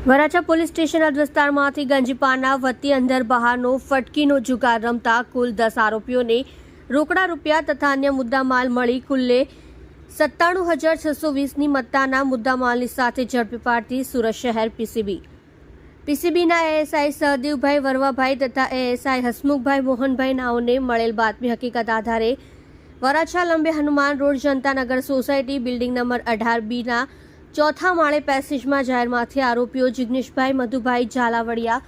Varachha police station હદ વિસ્તારમાંથી ગંજીપાના વતી અંદર બહારનો ફટકીનો જુગાર રમતા કુલ દસ આરોપીઓને રોકડા રૂપિયા તથા અન્ય મુદ્દામાલ મળી કુલ્લે સત્તાણું હજાર છસો વીસની મત્તાના મુદ્દામાલની સાથે ઝડપી પાડતી સુરત શહેર પીસીબી. પીસીબીના એએસઆઈ સહદેવભાઈ વરવાભાઈ તથા એએસઆઈ હસમુખભાઈ મોહનભાઈ નાઓને મળેલ બાતમી હકીકત આધારે Varachha Lambe Hanuman road Janatanagar society building number અઢાર બીના ચોથા માળે પેસેજમાં જાહેરમાંથી આરોપીઓ જિગ્નેશભાઈ, મધુભાઈ ઝાલાવડિયા,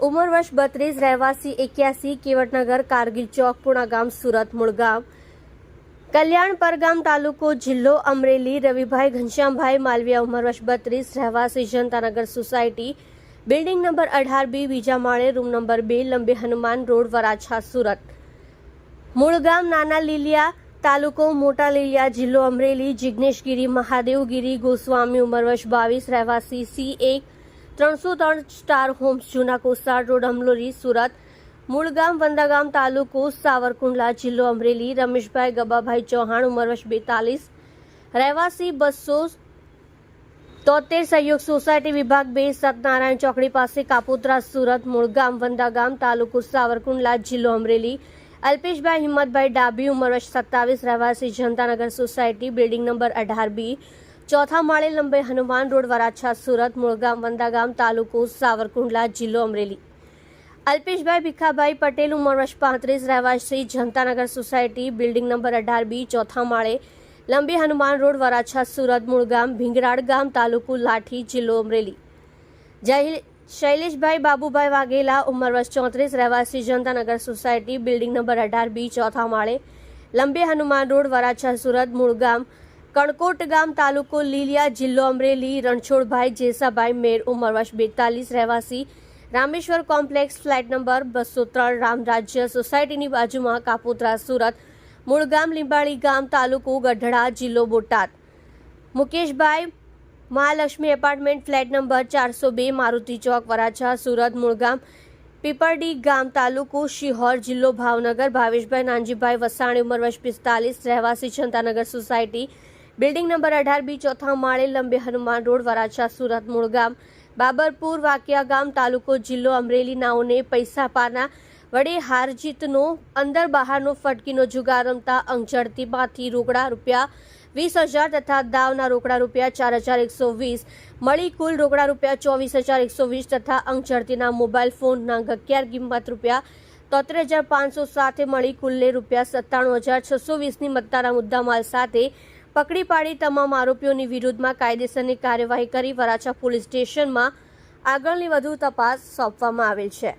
ઉંમર વર્ષ બત્રીસ, રહેવાસી એક્યાસી, કેવટનગર, કારગિલ ચોક, પુણા ગામ, સુરત, મૂળગામ. કલ્યાણ પરગામ તાલુકો જિલ્લો અમરેલી, રવિભાઈ ઘનશ્યામભાઈ માલવિયા, ઉંમર વર્ષ બત્રીસ, રહેવાસી જનતાનગર સોસાયટી. બિલ્ડિંગ નંબર અઢાર બી, બીજા માળે, રૂમ નંબર બે, લંબે હનુમાન રોડ, વરાછા, સુરત. મૂળગામ નાના લીલિયા તાલુકો મોટા લીલિયા જિલ્લો અમરેલી, જિગ્નેશગીરી, મહાદેવગીરી, ગોસ્વામી ઉમરવર્ષ બાવીસ, રહેવાસી, સી એક, ત્રણસો ત્રણ સ્ટાર હોમ્સ, જૂના કોસાડ રોડ અમલોરી સુરત, મૂળગામ, વંદાગામ તાલુકો, સાવરકુંડલા જિલ્લો અમરેલી, રમેશભાઈ ગબાભાઈ ચૌહાણ ઉમરવર્ષ બેતાલીસ, રહેવાસી, બસો તોતેર સહયોગ સોસાયટી વિભાગ બે, સત્યનારાયણ ચોકડી પાસે કાપોત્રા સુરત, મૂળગામ, વંદાગામ તાલુકો, સાવરકુંડલા જિલ્લો અમરેલી અલ્પેશભાઈ હિંમતભાઈ ડાબી ઉંમર વર્ષ સત્તાવીસ, રહેવાસી જનતાનગર સોસાયટી, બિલ્ડિંગ નંબર અઢાર બી. ચોથા માળે લંબે હનુમાન રોડ, વરાછા, સુરત, મૂળગામ, વંદાગામ તાલુકો, સાવરકુંડલા જિલ્લો અમરેલી. અલ્પેશભાઈ ભીખાભાઈ પટેલ, ઉંમર વર્ષ પાંત્રીસ, રહેવાસી જનતાનગર સોસાયટી, બિલ્ડિંગ નંબર અઢાર બી. ચોથા માળે લંબી હનુમાન રોડ, વરાછા, સુરત, મૂળગામ, ભીંગરાડ ગામ તાલુકો લાઠી જિલ્લો અમરેલી. જય શૈલેષભાઈ બાબુભાઈ વાઘેલા ઉંમર વર્ષ ચોત્રીસ, રહેવાસી જનતાનગર સોસાયટી, બિલ્ડિંગ નંબર અઢાર બી, ચોથા માળે, લંબે હનુમાન રોડ, વરાછા સુરત મૂળગામ કણકોટ ગામ તાલુકો લીલિયા, જિલ્લો અમરેલી, રણછોડભાઈ જેસાભાઈ મેર ઉંમર વર્ષ બેતાલીસ, રહેવાસી, રામેશ્વર કોમ્પ્લેક્સ, ફ્લેટ નંબર બસો ત્રણ, રામ રાજ્ય સોસાયટીની બાજુમાં, કાપોત્રા સુરત મૂળગામ લીંબાળી ગામ તાલુકો ગઢડા, જિલ્લો Botad. Mukeshbhai Mahalakshmi apartment flat number ચારસો બે, મારુતિ ચોક, વરાછા, સુરત, મૂળગામ, પીપરડી ગામ તાલુકો શિહોર જિલ્લો ભાવનગર. ભાવેશભાઈ નાનજીભાઈ વસાણી, ઉંમર વર્ષ પિસ્તાલીસ, રહેવાસી જનતાનગર સોસાયટી. બિલ્ડિંગ નંબર અઢાર બી, ચોથા માળે લંબે હનુમાન રોડ, વરાછા, સુરત, મૂળગામ. બાબરપુર, વાકિયા ગામ તાલુકો જિલ્લો અમરેલી, નાઓને પૈસા પાના વડે હાર અંદર બહારનો ફટકીનો જુગાર રમતા અંગઝડતીમાંથી રોકડા રૂપિયા વીસ હજાર તથા દાવના રોકડા રૂપિયા ચાર હજાર એકસો વીસ, મળી કુલ રોકડા રૂપિયા ચોવીસ હજાર એકસો વીસ તથા અંગઝડતીના મોબાઈલ ફોનના ગક્યાર કિંમત રૂપિયા તોતેર હજાર પાંચસો સાથે મળી કુલ્લે રૂપિયા સત્તાણું હજાર છસો વીસની મત્તાના મુદ્દામાલ સાથે પકડી પાડી તમામ આરોપીઓની વિરુદ્ધમાં કાયદેસરની કાર્યવાહી કરી વરાછા પોલીસ સ્ટેશનમાં આગળની વધુ તપાસ સોંપવામાં આવેલ છે.